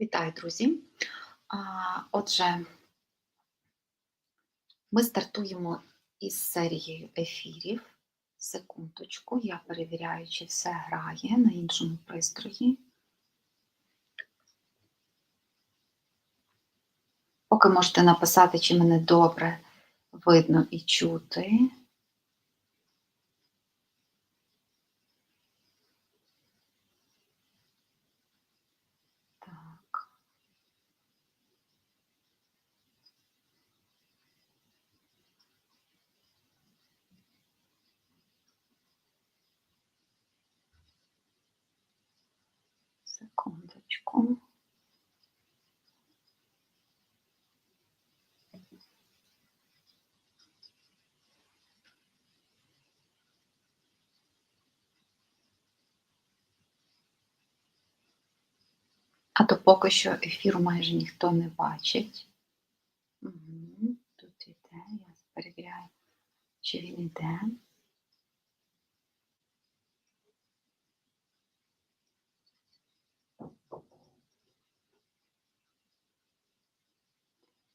Вітаю, друзі! Отже, ми стартуємо із серією ефірів. Секундочку, я перевіряю, чи все грає на іншому пристрої. Поки можете написати, чи мене добре видно і чути. Так. Секундочку. А то поки що ефіру майже ніхто не бачить. Тут іде, я перевіряю, чи він іде.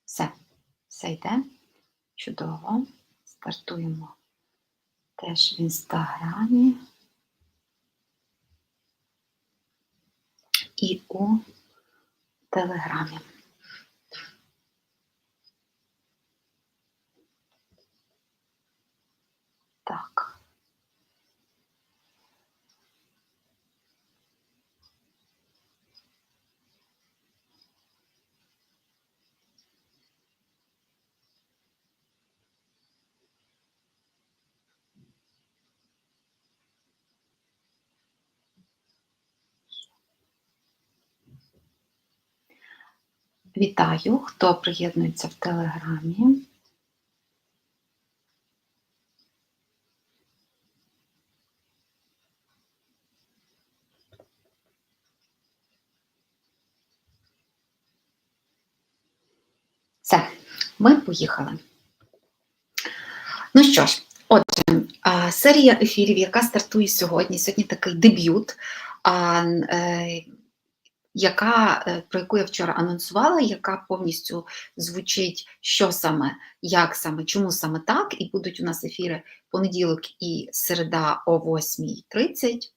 Все, все йде. Чудово. Стартуємо теж в інстаграмі і у телеграмі. Так. Вітаю, хто приєднується в Телеграмі. Все, ми поїхали. Ну що ж, отже, серія ефірів, яка стартує сьогодні, сьогодні такий дебют. Е, яка, е, про яку я вчора анонсувала, яка повністю звучить, що саме, як саме, чому саме так, і будуть у нас ефіри понеділок і середа о 8.30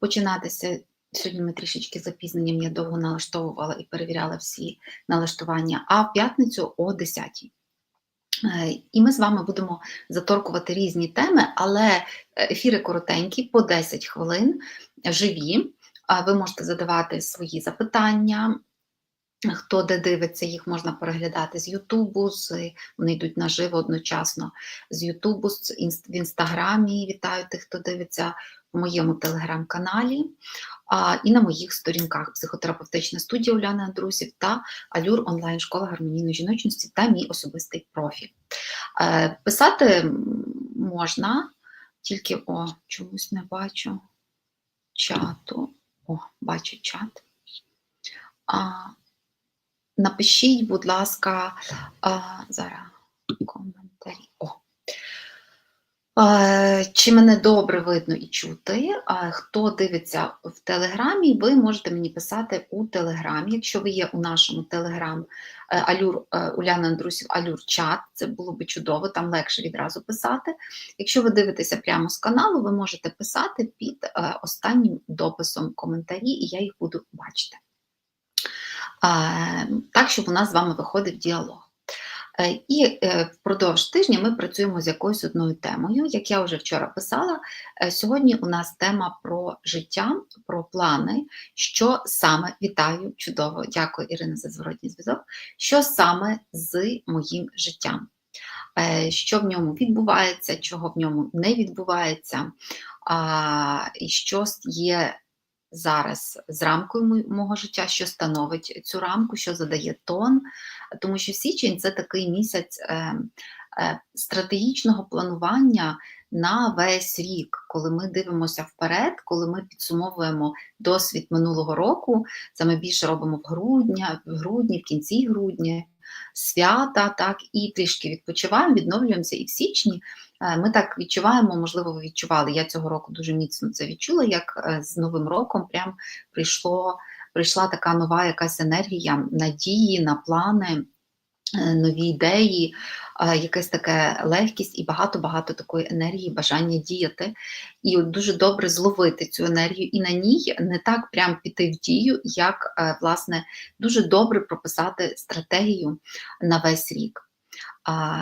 починатися. Сьогодні ми трішечки запізненням я довго налаштовувала і перевіряла всі налаштування, а в п'ятницю о 10 І ми з вами будемо заторкувати різні теми, але ефіри коротенькі, по 10 хвилин, живі. Ви можете задавати свої запитання. Хто де дивиться, їх можна переглядати з Ютубу, з, вони йдуть наживо одночасно з Ютубу, в Інстаграмі. Вітаю тих, хто дивиться в моєму телеграм-каналі а, і на моїх сторінках психотерапевтична студія Уляни Андрусів та Алюр онлайн-школа гармонійної жіночності та мій особистий профіль. Е, писати можна, тільки о, чомусь не бачу чату. О, бачу чат. А, Напишіть, будь ласка, а, зараз коментарі. О. Чи мене добре видно і чути? Хто дивиться в Телеграмі, ви можете мені писати у Телеграмі. Якщо ви є у нашому Телеграм е, Алюр е, Уляна Андрусів Алюр чат, це було би чудово, там легше відразу писати. Якщо ви дивитеся прямо з каналу, ви можете писати під е, останнім дописом коментарі, і я їх буду бачити. Так, щоб у нас з вами виходив діалог. І впродовж тижня ми працюємо з якоюсь одною темою. Як я вже вчора писала, сьогодні у нас тема про життя, про плани, що саме вітаю, чудово, дякую, Ірина, за зворотній зв'язок. Що саме з моїм життям? Що в ньому відбувається, чого в ньому не відбувається, і що є зараз з рамкою мого життя, що становить цю рамку, що задає тон, тому що січень це такий місяць е, е, стратегічного планування на весь рік, коли ми дивимося вперед, коли ми підсумовуємо досвід минулого року, це ми більше робимо в грудні, в грудні, в кінці грудня. Свята, так, і трішки відпочиваємо, відновлюємося. І в січні ми так відчуваємо, можливо, ви відчували. Я цього року дуже міцно це відчула, як е, з Новим роком прям прийшло прийшла така нова якась енергія надії на плани, е, нові ідеї, е, якась така легкість і багато-багато такої енергії, бажання діяти. І дуже добре зловити цю енергію і на ній не так прям піти в дію, як е, власне дуже добре прописати стратегію на весь рік.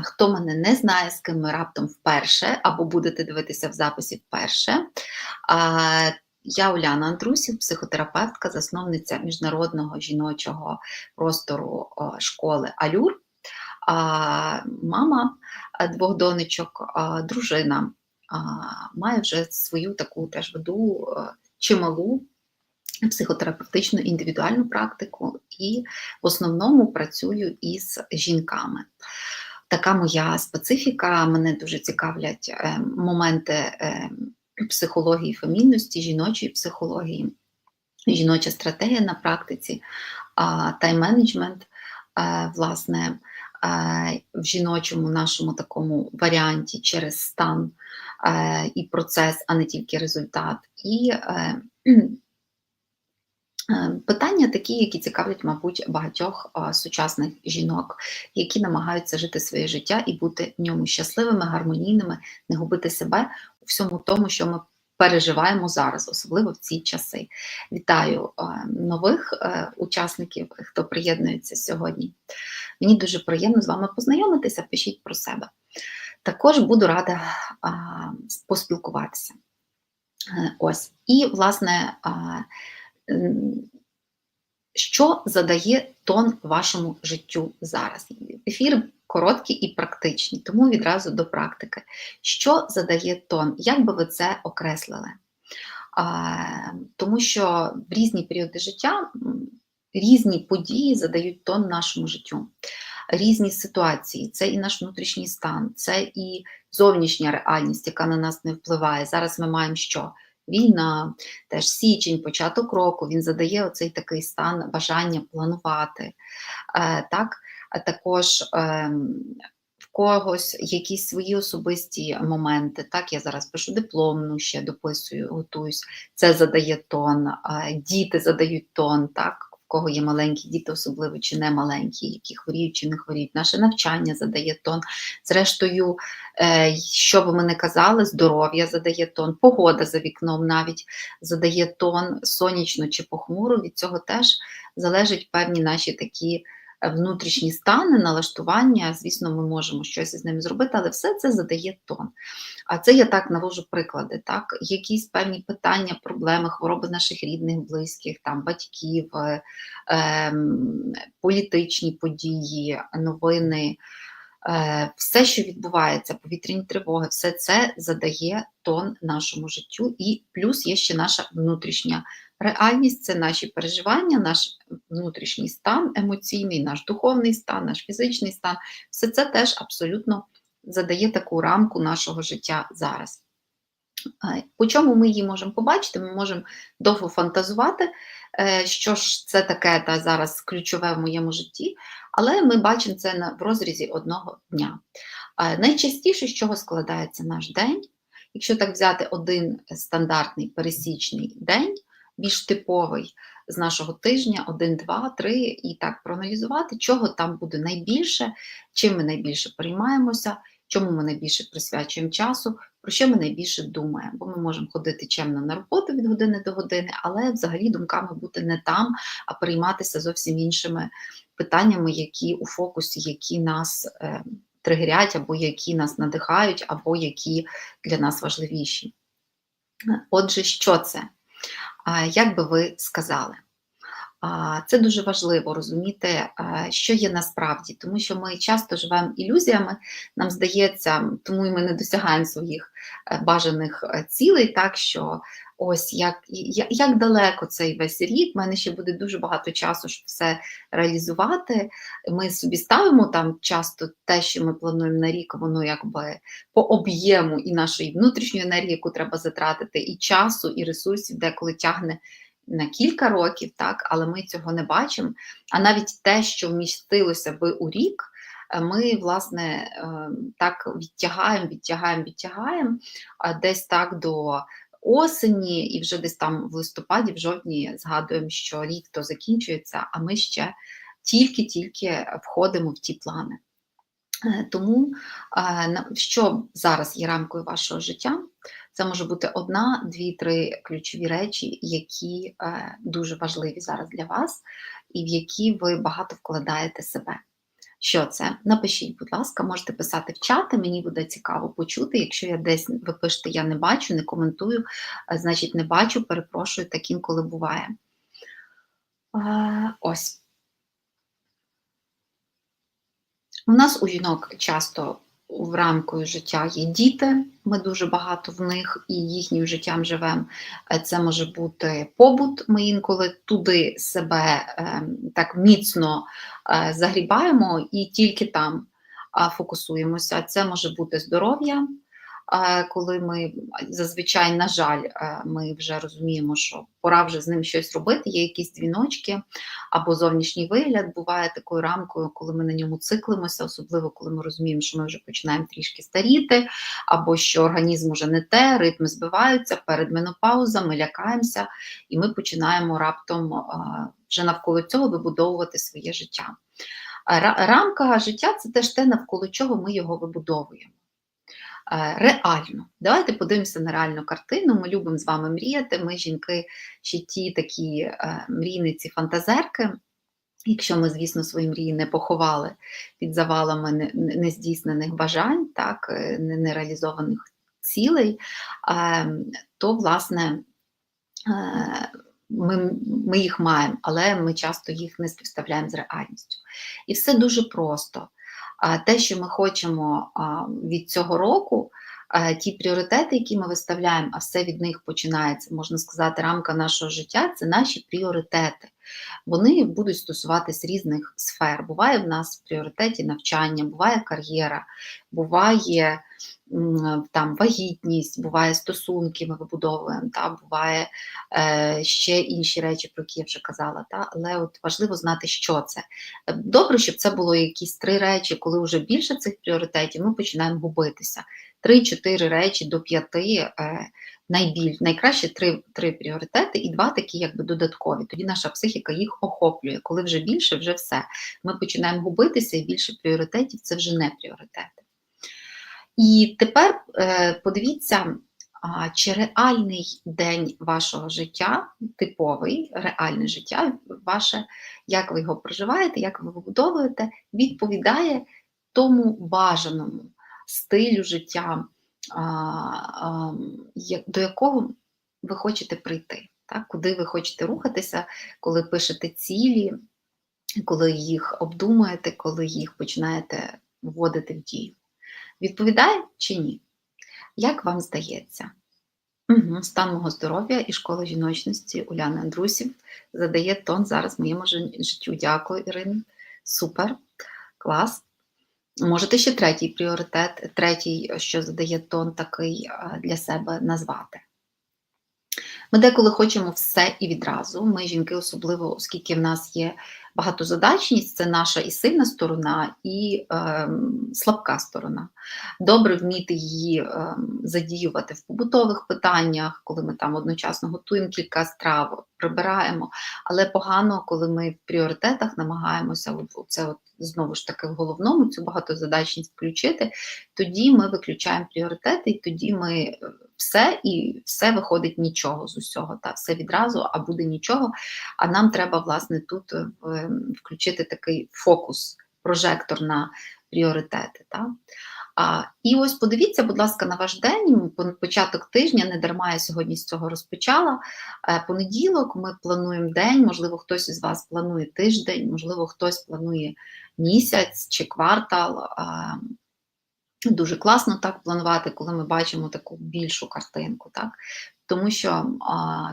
Хто мене не знає, з ким ми раптом вперше, або будете дивитися в записі вперше. Я Уляна Андрусів, психотерапевтка, засновниця міжнародного жіночого простору школи Алюр, а, мама двох донечок, дружина. Має вже свою таку теж веду чималу психотерапевтичну індивідуальну практику і в основному працюю із жінками. Така моя специфіка, мене дуже цікавлять е, моменти е, психології фемінності, жіночої психології, жіноча стратегія на практиці, тайм-менеджмент, е, власне, в жіночому нашому такому варіанті через стан і процес, а не тільки результат. І Е, питання такі, які цікавлять, мабуть, багатьох сучасних жінок, які намагаються жити своє життя і бути в ньому щасливими, гармонійними, не губити себе у всьому тому, що ми переживаємо зараз, особливо в ці часи. Вітаю е, нових е, учасників, хто приєднується сьогодні. Мені дуже приємно з вами познайомитися, пишіть про себе. Також буду рада поспілкуватися. Ось. І, власне, що задає тон вашому життю зараз? Ефір короткі і практичні, тому відразу до практики. Що задає тон? Як би ви це окреслили? Тому що в різні періоди життя різні події задають тон нашому життю. Різні ситуації, це і наш внутрішній стан, це і зовнішня реальність, яка на нас не впливає. Зараз ми маємо що? Війна, теж січень, початок року, він задає оцей такий стан бажання планувати. Е, так? Також ем, в когось якісь свої особисті моменти. Так, я зараз пишу дипломну, ще дописую, готуюсь. Це задає тон, діти задають тон. так, кого є маленькі діти, особливо чи не маленькі, які хворіють чи не хворіють. Наше навчання задає тон. Зрештою, е, що би ми не казали, здоров'я задає тон, погода за вікном навіть задає тон сонячно чи похмуро. Від цього теж залежать певні наші такі внутрішні стани, налаштування, звісно, ми можемо щось із ними зробити, але все це задає тон. А це я так навожу приклади, так, якісь певні питання, проблеми, хвороби наших рідних, близьких, там, батьків, е, е, політичні події, новини. Е, все, що відбувається, повітряні тривоги, все це задає тон нашому життю, і плюс є ще наша внутрішня реальність це наші переживання, наш внутрішній стан емоційний, наш духовний стан, наш фізичний стан. Все це теж абсолютно задає таку рамку нашого життя зараз. По чому ми її можемо побачити? Ми можемо довго фантазувати, е, що ж це таке та зараз ключове в моєму житті, але ми бачимо це в розрізі одного дня. Найчастіше, з чого складається наш день, якщо так взяти один стандартний пересічний день, більш типовий з нашого тижня, один, два, три, і так проаналізувати, чого там буде найбільше, чим ми найбільше приймаємося, чому ми найбільше присвячуємо часу, про що ми найбільше думаємо. Бо ми можемо ходити чемно на роботу від години до години, але взагалі думками бути не там, а прийматися зовсім іншими питаннями, які у фокусі, які нас. Е, Тригерять, або які нас надихають, або які для нас важливіші. Отже, що це? Як би ви сказали? Це дуже важливо розуміти, що є насправді, тому що ми часто живемо ілюзіями, нам здається, тому і ми не досягаємо своїх е, бажаних е, цілей, так що ось як як далеко цей весь рік, в мене ще буде дуже багато часу, щоб все реалізувати. Ми собі ставимо там часто те, що ми плануємо на рік, воно якби по об'єму і нашої внутрішньої енергії, яку треба затратити, і часу, і ресурсів, деколи тягне на кілька років, так, але ми цього не бачимо. А навіть те, що вмістилося би у рік, е, ми, власне, е, так відтягаємо, відтягаємо, відтягаємо десь так до осені, і вже десь там в листопаді, в жовтні згадуємо, що рік то закінчується, а ми ще тільки-тільки входимо в ті плани. Е, тому що зараз є рамкою вашого життя, це може бути одна, дві, три ключові речі, які е, дуже важливі зараз для вас, і в які ви багато вкладаєте себе. Що це? Напишіть, будь ласка, можете писати в чати, мені буде цікаво почути. Якщо я десь ви пишете, я не бачу, не коментую, е, значить не бачу, перепрошую, так інколи буває. Ось. У нас у жінок часто в рамкою життя є діти, ми дуже багато в них і їхнім життям живемо. Е, це може бути побут. Ми інколи туди себе ем, так міцно е, загрібаємо і тільки там фокусуємося. Це може бути здоров'я коли ми зазвичай, на жаль, е, ми вже розуміємо, що пора вже з ним щось робити, є якісь дзвіночки або зовнішній вигляд буває такою рамкою, коли ми на ньому циклимося, особливо коли ми розуміємо, що ми вже починаємо трішки старіти, або що організм уже не те, ритми збиваються, перед менопауза, ми лякаємося, і ми починаємо раптом е, вже навколо цього вибудовувати своє життя. Рамка життя це теж те, навколо чого ми його вибудовуємо. Е, реально. Давайте подивимося на реальну картину. Ми любимо з вами мріяти. Ми, жінки, ще ті такі е, мрійниці, фантазерки. Якщо ми, звісно, свої мрії не поховали під завалами нездійснених бажань, так, е, нереалізованих цілей, то, власне, ми ми їх маємо, але ми часто їх не співставляємо з реальністю. І все дуже просто те, що ми хочемо від цього року, ті пріоритети, які ми виставляємо, а все від них починається, можна сказати, рамка нашого життя це наші пріоритети. Вони будуть стосуватись різних сфер. Буває в нас в пріоритеті навчання, буває кар'єра, буває там вагітність, буває стосунки, ми вибудовуємо, та, буває е, ще інші речі, про які я вже казала. Та, Але от важливо знати, що це. Добре, щоб це було якісь три речі, коли вже більше цих пріоритетів, ми починаємо губитися. Три-чотири речі до п'яти. Е, найбільш найкраще три три пріоритети і два такі, якби додаткові. Тоді наша психіка їх охоплює. Коли вже більше, вже все. Ми починаємо губитися, і більше пріоритетів це вже не пріоритети. І тепер е, подивіться, чи реальний день вашого життя, типовий реальне життя, ваше, як ви його проживаєте, як ви вибудовуєте, відповідає тому бажаному стилю життя, до якого ви хочете прийти, так? куди ви хочете рухатися, коли пишете цілі, коли їх обдумуєте, коли їх починаєте вводити в дію. Відповідає чи ні? Як вам здається? Угу. Стан мого здоров'я і школа жіночності Уляни Андрусів задає тон зараз моєму життю. Дякую, Ірина. Супер, клас. Можете ще третій пріоритет, третій, що задає тон такий для себе назвати. Ми деколи хочемо все і відразу. Ми, жінки, особливо, оскільки в нас є багатозадачність, це наша і сильна сторона, і е, слабка сторона. Добре вміти її е, задіювати в побутових питаннях, коли ми там одночасно готуємо кілька страв, прибираємо, але погано, коли ми в пріоритетах намагаємося це от, знову ж таки в головному цю багатозадачність включити, тоді ми виключаємо пріоритети, і тоді ми все і все виходить нічого з усього. Та Все відразу, а буде нічого. А нам треба, власне, тут е, включити такий фокус, прожектор на пріоритети. Та? А, І ось подивіться, будь ласка, на ваш день, початок тижня, не дарма я сьогодні з цього розпочала. Е, понеділок ми плануємо день, можливо, хтось із вас планує тиждень, можливо, хтось планує місяць чи квартал. Дуже класно так планувати, коли ми бачимо таку більшу картинку. Так? Тому що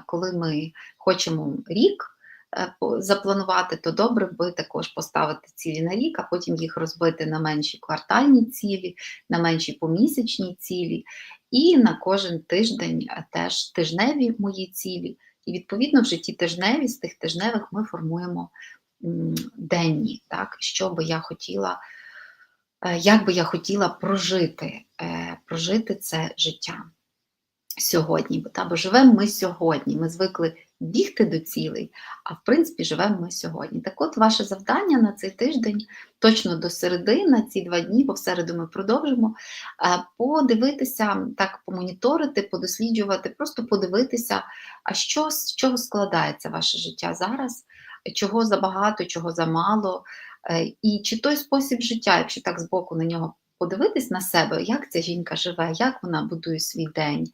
коли ми хочемо рік, Е, запланувати, то добре би також поставити цілі на рік, а потім їх розбити на менші квартальні цілі, на менші помісячні цілі, і на кожен тиждень е, теж тижневі мої цілі. І, відповідно, в житті тижневі, з тих тижневих ми формуємо денні, так, що би я хотіла, як би я хотіла прожити, прожити це життя. сьогодні, бо, живемо ми сьогодні. Ми звикли бігти до цілей, а в принципі живемо ми сьогодні. Так от ваше завдання на цей тиждень, точно до середи, на ці два дні, бо в середу ми продовжимо, е, подивитися, так, помоніторити, подосліджувати, просто подивитися, а що з чого складається ваше життя зараз, чого забагато, чого замало, е, і чи той спосіб життя, якщо так збоку на нього подивитись на себе, як ця жінка живе, як вона будує свій день,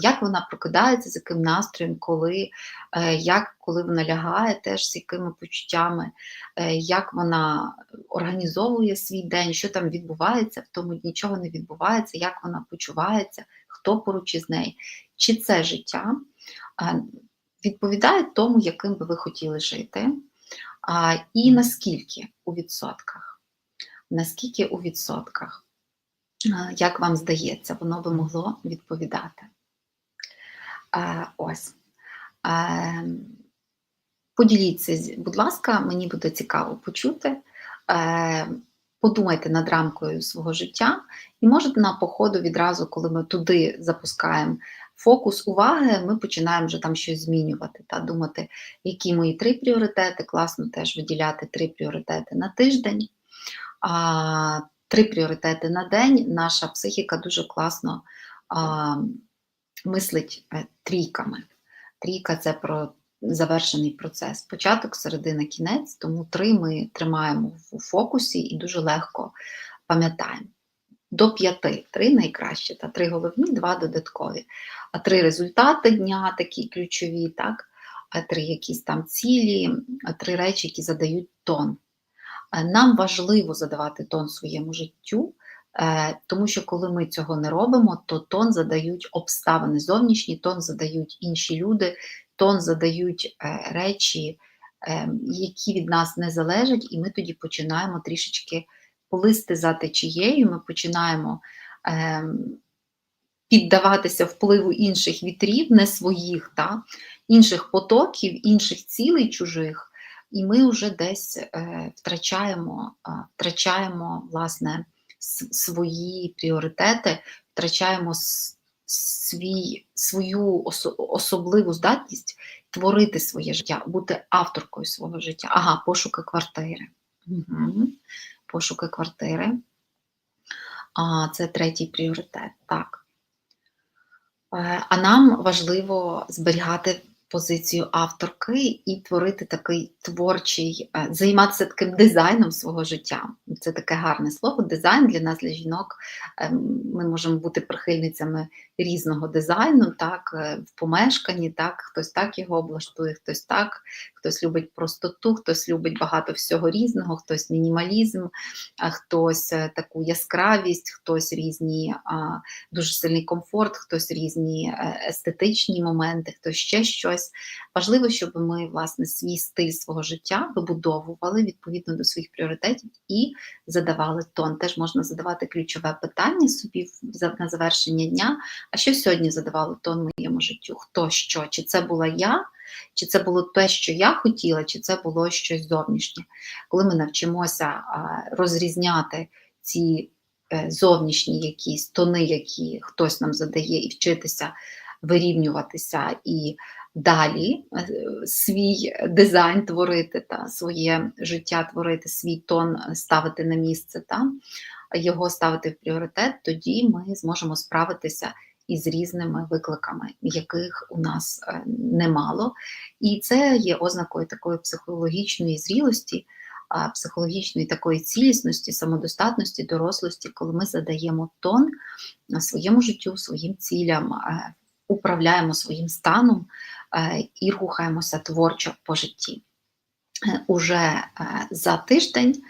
як вона прокидається, з яким настроєм, коли, е, як коли вона лягає, теж з якими почуттями, е, як вона організовує свій день, що там відбувається, в тому нічого не відбувається, як вона почувається, хто поруч із нею. Чи це життя відповідає тому, яким би ви хотіли жити, і наскільки у відсотках наскільки у відсотках, як вам здається, воно би могло відповідати. Ось. Поділіться, будь ласка, мені буде цікаво почути. Подумайте над рамкою свого життя, і можете на походу відразу, коли ми туди запускаємо фокус уваги, ми починаємо вже там щось змінювати та думати, які мої три пріоритети, класно теж виділяти три пріоритети на тиждень а, три пріоритети на день. Наша психіка дуже класно а, мислить е, трійками. Трійка це про завершений процес. Початок, середина, кінець, тому три ми тримаємо в фокусі і дуже легко пам'ятаємо. До п'яти, три найкраще, та три головні, два додаткові. Три результати дня, такі ключові, так? три якісь там цілі, три речі, які задають тон. Е, нам важливо задавати тон своєму життю, е, тому що коли ми цього не робимо, то тон задають обставини зовнішні, тон задають інші люди, тон задають е, речі, які від нас не залежать, і ми тоді починаємо трішечки плисти за течією, ми починаємо піддаватися впливу інших вітрів, не своїх, та, інших потоків, інших цілей чужих і ми вже десь е, втрачаємо, втрачаємо власне свої пріоритети, втрачаємо свій, свою особливу здатність творити своє життя, бути авторкою свого життя. Ага, пошуки квартири. Угу. Пошуки квартири. А, Це третій пріоритет. Так. Е, а нам важливо зберігати позицію авторки і творити такий творчий, е, займатися таким дизайном свого життя. Це таке гарне слово. Дизайн для нас, для жінок. Ем, ми можемо бути прихильницями різного дизайну, так, е, в помешканні, так, хтось так його облаштує, хтось так, хтось любить простоту, хтось любить багато всього різного, хтось мінімалізм, хтось е, таку яскравість, хтось різні дуже сильний комфорт, хтось різні естетичні моменти, хтось ще щось. Важливо, щоб ми власне свій стиль свого життя вибудовували відповідно до своїх пріоритетів і задавали тон. Теж можна задавати ключове питання собі на завершення дня. А що сьогодні задавало тон моєму життю? Хто що? Чи це була я? Чи це було те, що я хотіла, чи це було щось зовнішнє? Коли ми навчимося розрізняти ці е, зовнішні якісь тони, які хтось нам задає, і вчитися вирівнюватися і далі е, свій дизайн творити, та, своє життя творити, свій тон ставити на місце, та, його ставити в пріоритет, тоді ми зможемо справитися із різними викликами, яких у нас е, немало. І це є ознакою такої психологічної зрілості. Психологічної такої цілісності, самодостатності, дорослості, коли ми задаємо тон своєму життю, своїм цілям, е, управляємо своїм станом і рухаємося творчо по житті. Е, уже е, за тиждень,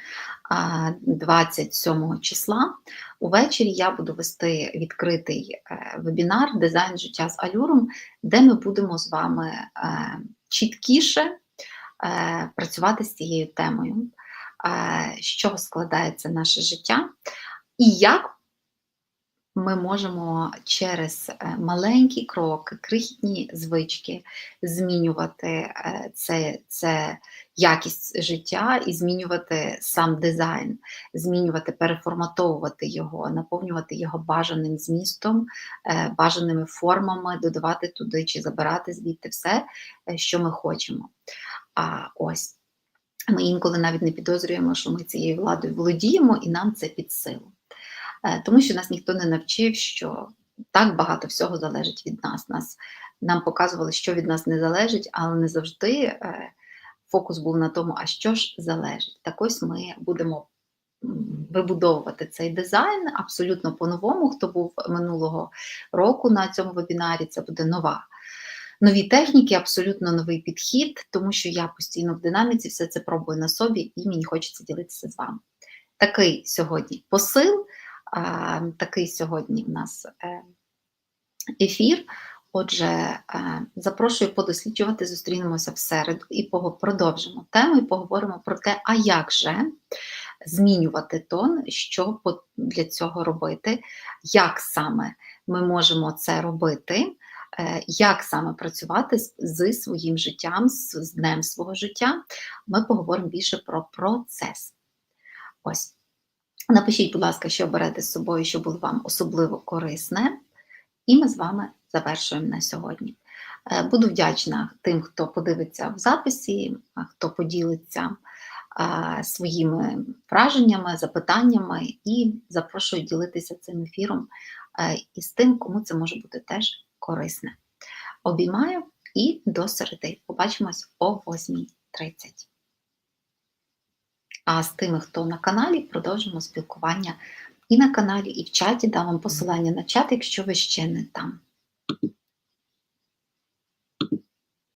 27 числа, увечері я буду вести відкритий вебінар Дизайн життя з алюром, де ми будемо з вами чіткіше працювати з цією темою, з чого складається наше життя, і як ми можемо через е, маленькі кроки, крихітні звички змінювати е, це, це якість життя і змінювати сам дизайн, змінювати, переформатовувати його, наповнювати його бажаним змістом, е, бажаними формами, додавати туди чи забирати звідти все, що ми хочемо. А ось ми інколи навіть не підозрюємо, що ми цією владою володіємо, і нам це під силу. Е, Тому що нас ніхто не навчив, що так багато всього залежить від нас. нас нам показували, що від нас не залежить, але не завжди е, фокус був на тому, а що ж залежить. Так ось ми будемо вибудовувати цей дизайн абсолютно по-новому. Хто був минулого року на цьому вебінарі, це буде нова. Нові техніки, абсолютно новий підхід, тому що я постійно в динаміці все це пробую на собі і мені хочеться ділитися з вами. Такий сьогодні посил, такий сьогодні в нас е, ефір. Отже, е, запрошую подосліджувати, зустрінемося в середу і продовжимо тему і поговоримо про те, а як же змінювати тон, що для цього робити, як саме ми можемо це робити, е, як саме працювати з, з своїм життям, з днем свого життя. Ми поговоримо більше про процес. Ось. Напишіть, будь ласка, що берете з собою, що було вам особливо корисне. І ми з вами завершуємо на сьогодні. Е, Буду вдячна тим, хто подивиться в записі, хто поділиться своїми враженнями, запитаннями і запрошую ділитися цим ефіром е, із тим, кому це може бути теж корисне. Обіймаю і до середи. Побачимось о 8.30. А з тими, хто на каналі, продовжимо спілкування і на каналі, і в чаті. Дам вам посилання на чат, якщо ви ще не там.